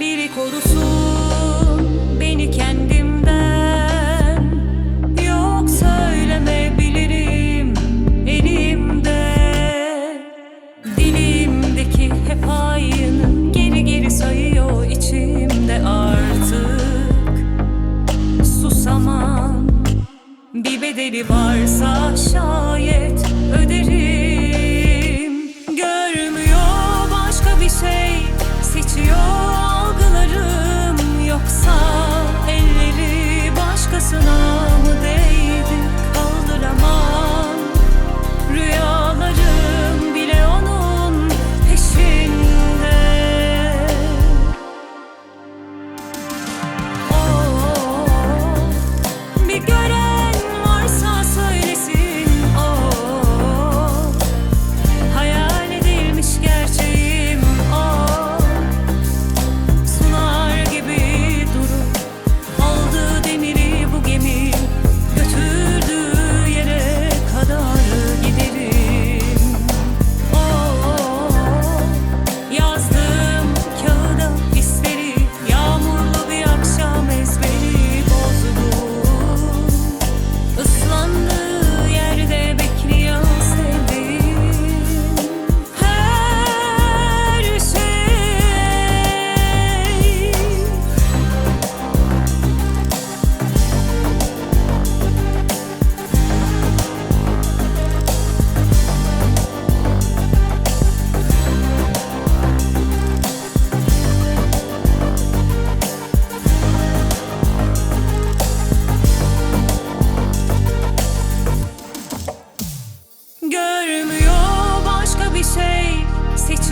Biri korusun beni kendimden. Yok söylemebilirim elimde. Dilimdeki hep aynı Geri geri sayıyor içimde artık. Susamam Bir bedeli varsa şayet öderim.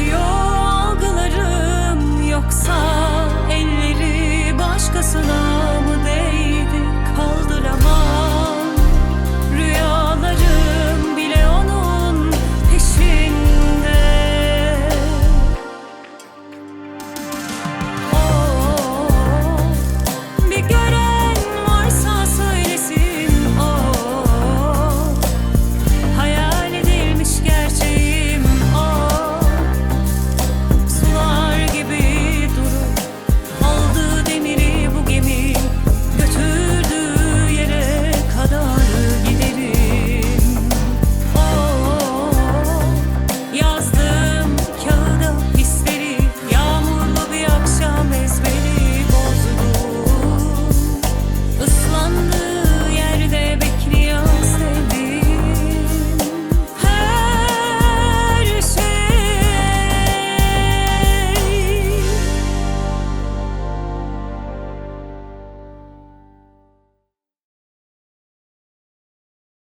you